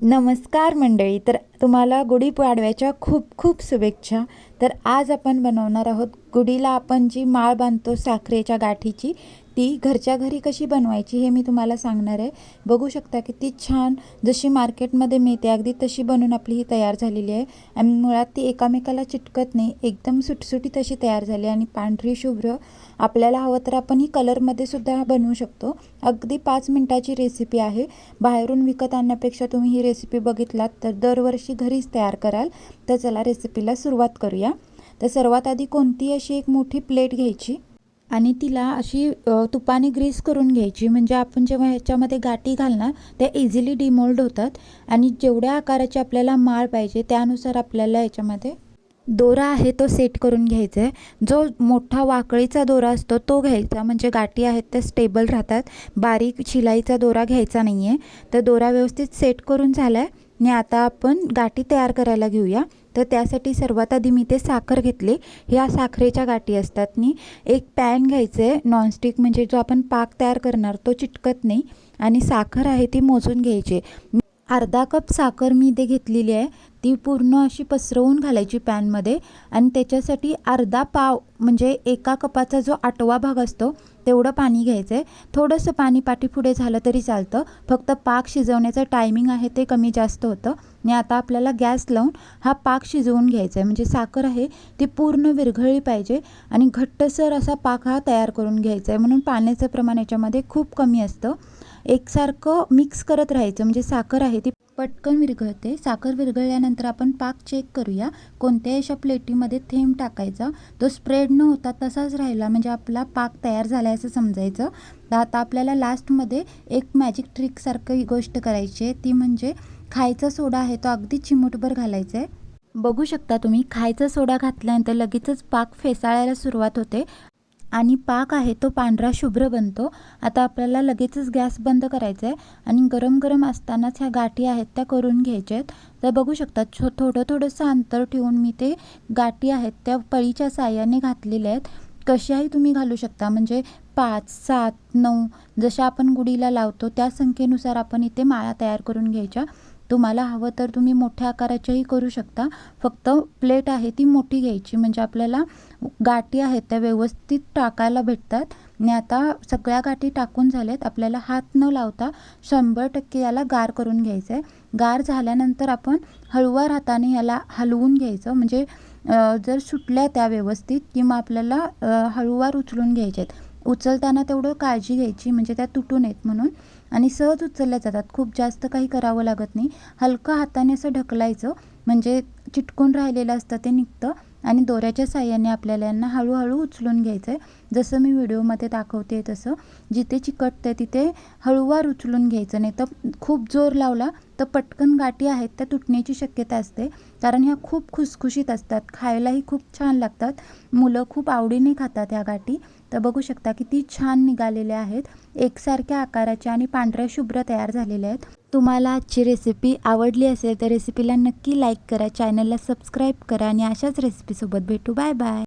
नमस्कार मंडळी तर तुम्हाला गुढीपाडव्याच्या खूप खूप शुभेच्छा. तर आज आपण बनवणार आहोत गुढीला आपण जी माळ बांधतो साखरेच्या गाठीची ती घरच्या घरी कशी बनवायची हे मी तुम्हाला सांगणार आहे. बघू शकता की ती छान जशी मार्केटमध्ये मिळते अगदी तशी बनवून आपली ही तयार झालेली आहे. आणि मुळात ती एकामेकाला चिटकत नाही एकदम सुटसुटीत अशी तयार झाली आणि पांढरी शुभ्र आपल्याला हवं तर आपण ही कलरमध्ये सुद्धा बनवू शकतो. अगदी पाच मिनटाची रेसिपी आहे. बाहेरून विकत आणण्यापेक्षा तुम्ही ही रेसिपी बघितलात तर दरवर्षी घरीच तयार कराल. तर चला रेसिपीला सुरुवात करूया. तर सर्वात आधी कोणती अशी एक मोठी प्लेट घ्यायची? आणि तिला अशी तुपाने ग्रीस करून घ्यायची. म्हणजे आपण जेव्हा ह्याच्यामध्ये गाठी घालणार त्या इझिली डिमोल्ड होतात. आणि जेवढ्या आकाराची आपल्याला माळ पाहिजे त्यानुसार आपल्याला याच्यामध्ये दोरा आहे तो सेट करून घ्यायचा आहे. जो मोठा वाकळीचा दोरा असतो तो घ्यायचा. म्हणजे गाठी आहेत त्या स्टेबल राहतात. बारीक शिलाईचा दोरा घ्यायचा नाही आहे तर दोरा व्यवस्थित सेट करून झाला आहे आणि आता आपण गाठी तयार करायला घेऊया. तर त्यासाठी सर्वात आधी मी ते साखर घेतले. ह्या साखरेच्या गाठी असतात. नी एक पॅन घ्यायचं आहे नॉनस्टिक म्हणजे जो आपण पाक तयार करणार तो चिटकत नाही. आणि साखर आहे ती मोजून घ्यायची. अर्धा कप साखर मी इथे घेतलेली आहे. ती पूर्ण अशी पसरवून घालायची पॅनमध्ये आणि त्याच्यासाठी अर्धा पाव म्हणजे एका कपाचा जो आठवा भाग असतो तेवढं पाणी घ्यायचं आहे. थोडंसं पाणी पाठीपुढे झालं तरी चालतं. फक्त पाक शिजवण्याचं टायमिंग आहे ते कमी जास्त होतं. आणि आता आपल्याला गॅस लावून हा पाक शिजवून घ्यायचा आहे. म्हणजे साखर आहे ती पूर्ण विरघळली पाहिजे आणि घट्टसर असा पाक हा तयार करून घ्यायचा आहे. म्हणून पाण्याचं प्रमाण याच्यामध्ये खूप कमी असतं. एकसारखं मिक्स करत राहायचं. म्हणजे साखर आहे ती पटकन विरघळते. साखर विरघळल्यानंतर आपण पाक चेक करूया. कोणत्याही अशा प्लेटीमध्ये थेंब टाकायचा? तो स्प्रेड न होता तसाच राहिला. म्हणजे आपला पाक तयार झाला असं समजायचं. तर आता आपल्याला लास्टमध्ये एक मॅजिक ट्रिकसारखं ही गोष्ट करायची आहे. ती म्हणजे खायचा सोडा आहे तो अगदी चिमूटभर घालायचा आहे बघू शकता तुम्ही खायचा सोडा घातल्यानंतर लगेचच पाक फेसाळायला सुरुवात होते. आणि पाक आहे तो पांढरा शुभ्र बनतो. आता आपल्याला लगेचच गॅस बंद करायचा आहे आणि गरम गरम असतानाच ह्या गाठी आहेत त्या करून घ्यायच्या आहेत तर बघू शकता छो थोडं थोडंसं अंतर ठेवून मी ते गाठी आहेत त्या पळीच्या साह्याने घातलेल्या आहेत. कशाही तुम्ही घालू शकता म्हणजे पाच सात नऊ जशा आपण गुढीला लावतो त्या संख्येनुसार आपण इथे माळा तयार करून घ्यायच्या. तुम्हाला हवं तर तुम्ही मोठ्या आकाराच्याही करू शकता. फक्त प्लेट आहे ती मोठी घ्यायची. म्हणजे आपल्याला गाठी आहेत त्या व्यवस्थित टाकायला भेटतात. आणि आता सगळ्या गाठी टाकून झाल्यात. आपल्याला हात न लावता शंभर टक्के याला गार करून घ्यायचं आहे गार झाल्यानंतर आपण हळूवार हाताने याला हलवून घ्यायचं. म्हणजे जर सुटल्या त्या व्यवस्थित किंवा आपल्याला हळूवार उचलून घ्यायच्या आहेत उचलताना तेवढं काळजी घ्यायची म्हणजे त्या तुटू नयेत म्हणून. आणि सहज उचलल्या जातात. खूप जास्त काही करावं लागत नाही. हलकं हाताने असं ढकलायचं. म्हणजे चिटकून राहिलेलं असतं ते निघतं. आणि दोऱ्याच्या साह्याने आपल्याला यांना हळूहळू उचलून घ्यायचं आहे जसं मी व्हिडिओमध्ये दाखवते तसं जिथे चिकटतं तिथे हळूवार उचलून घ्यायचं. नाही तर खूप जोर लावला तर पटकन गाठी आहेत त्या तुटण्याची शक्यता असते. कारण ह्या खूप खुसखुशीत असतात. खायलाही खूप छान लागतात. मुलं खूप आवडीने खातात ह्या गाठी. तर बघू शकता किती छान निघालेल्या आहेत. एकसारख्या आकाराच्या आणि पांढऱ्या शुभ्र तयार झालेल्या आहेत. तुम्हाला आजची रेसिपी आवडली असेल तर रेसिपीला नक्की लाईक करा. चॅनलला सबस्क्राईब करा आणि अशाच रेसिपी रेसिपीसोबत भेटू बाय बाय